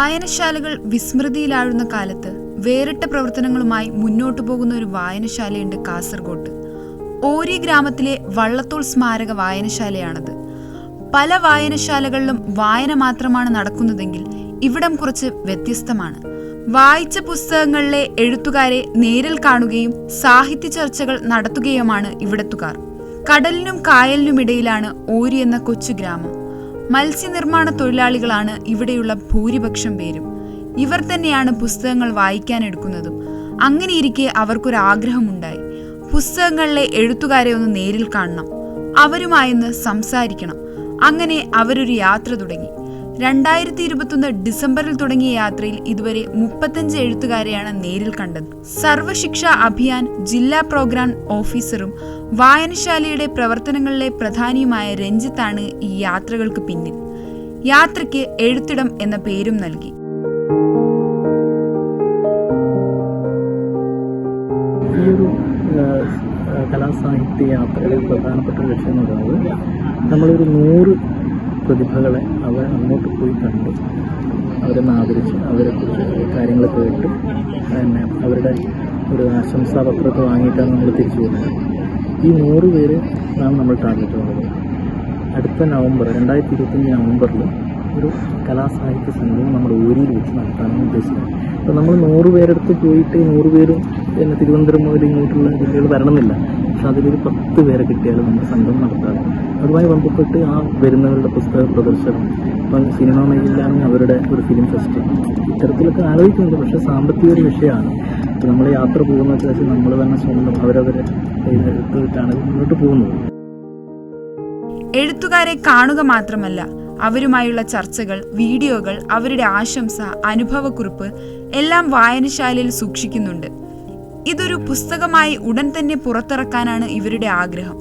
വായനശാലകൾ വിസ്മൃതിയിലാഴുന്ന കാലത്ത് വേറിട്ട പ്രവർത്തനങ്ങളുമായി മുന്നോട്ടു പോകുന്ന ഒരു വായനശാലയുണ്ട് കാസർഗോട്ട്. ഓരി ഗ്രാമത്തിലെ വള്ളത്തോൾ സ്മാരക വായനശാലയാണത്. പല വായനശാലകളിലും വായന മാത്രമാണ് നടക്കുന്നതെങ്കിൽ ഇവിടം കുറച്ച് വ്യത്യസ്തമാണ്. വായിച്ച പുസ്തകങ്ങളിലെ എഴുത്തുകാരെ നേരിൽ കാണുകയും സാഹിത്യ ചർച്ചകൾ നടത്തുകയുമാണ് ഇവിടത്തുകാർ. കടലിനും കായലിനുമിടയിലാണ് ഓരി എന്ന കൊച്ചു ഗ്രാമം. മത്സ്യനിർമ്മാണ തൊഴിലാളികളാണ് ഇവിടെയുള്ള ഭൂരിപക്ഷം പേരും. ഇവർ തന്നെയാണ് പുസ്തകങ്ങൾ വായിക്കാനെടുക്കുന്നതും. അങ്ങനെയിരിക്കെ അവർക്കൊരാഗ്രഹമുണ്ടായി. പുസ്തകങ്ങളിലെ എഴുത്തുകാരെ ഒന്ന് നേരിൽ കാണണം. അവരുമായൊന്ന് സംസാരിക്കണം. അങ്ങനെ അവരൊരു യാത്ര തുടങ്ങി. രണ്ടായിരത്തി ഇരുപത്തൊന്ന് ഡിസംബറിൽ തുടങ്ങിയ യാത്രയിൽ ഇതുവരെ മുപ്പത്തഞ്ച് എഴുത്തുകാരെയാണ് നേരിൽ കണ്ടത്. സർവശിക്ഷ അഭിയാൻ ജില്ലാ പ്രോഗ്രാം ഓഫീസറും വായനശാലയുടെ പ്രവർത്തനങ്ങളിലെ പ്രധാനിയുമായ രഞ്ജിത്താണ് ഈ യാത്രകൾക്ക് പിന്നിൽ. യാത്രയ്ക്ക് എഴുത്തിടം എന്ന പേരും നൽകി. കലാസാഹിത്യ യാത്രകളിൽ പ്രധാനപ്പെട്ട ലക്ഷ്യം എന്ന് പറയുന്നത് നമ്മളൊരു നൂറ് പ്രതിഭകളെ അവർ അങ്ങോട്ട് പോയി കണ്ട്. അവരെ ആദരിച്ച്. അവരെക്കുറിച്ച് കാര്യങ്ങൾ കേട്ട്. പിന്നെ അവരുടെ ഒരു ആശംസാപത്രമൊക്കെ വാങ്ങിയിട്ടാണ് നമ്മൾ തിരിച്ചു വരുന്നത്. ഈ നൂറ് പേര് നാം നമ്മൾ ടാർഗറ്റ് ഉള്ളത് അടുത്ത നവംബർ രണ്ടായിരത്തി ഇരുപത്തഞ്ച് നവംബറിൽ ഒരു കലാസാഹിത്യ സംഗമം നമ്മുടെ ഊരിയിൽ വെച്ച് നടത്താനാണ് ഉദ്ദേശിക്കുന്നത് അപ്പോൾ നമ്മൾ നൂറ് പേരെടുത്ത് പോയിട്ട് നൂറ് പേരും പിന്നെ തിരുവനന്തപുരം മുതൽ ഇങ്ങോട്ടുള്ള ജില്ലകൾ വരണമെന്നില്ല. പക്ഷെ അതിലൊരു പത്ത് പേരെ കിട്ടിയാലും നമ്മുടെ സംഘം നടത്താറ് അതുമായി ബന്ധപ്പെട്ട് ആ വരുന്നവരുടെ പുസ്തക പ്രദർശനം ഇപ്പം സിനിമാ മേഖലയിലാണെങ്കിൽ അവരുടെ ഒരു ഫിലിം ഫെസ്റ്റ് ഇത്തരത്തിലൊക്കെ ആലോചിക്കുന്നുണ്ട് പക്ഷേ സാമ്പത്തിക ഒരു വിഷയമാണ്. നമ്മൾ യാത്ര പോകുന്ന വെച്ചാൽ നമ്മൾ തന്നെ സ്വന്തം അവരവരെ എടുത്തിട്ടാണ് മുന്നോട്ട് പോകുന്നത്. എഴുത്തുകാരെ കാണുക മാത്രമല്ല അവരുമായുള്ള ചർച്ചകൾ വീഡിയോകൾ അവരുടെ ആശംസ അനുഭവക്കുറിപ്പ് എല്ലാം വായനശാലയിൽ സൂക്ഷിക്കുന്നുണ്ട്. ഇതൊരു പുസ്തകമായി ഉടൻ തന്നെ പുറത്തിറക്കാനാണ് ഇവരുടെ ആഗ്രഹം.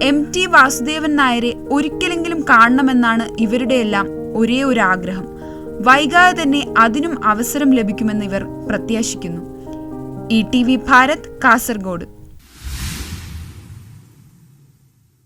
എം ടി വാസുദേവൻ നായരെ ഒരിക്കലെങ്കിലും കാണണമെന്നാണ് ഇവരുടെ എല്ലാം ഒരേ ഒരു ആഗ്രഹം. വൈകാതെ തന്നെ അതിനും അവസരം ലഭിക്കുമെന്ന് ഇവർ പ്രത്യാശിക്കുന്നു. E T V Bharat Kasaragod.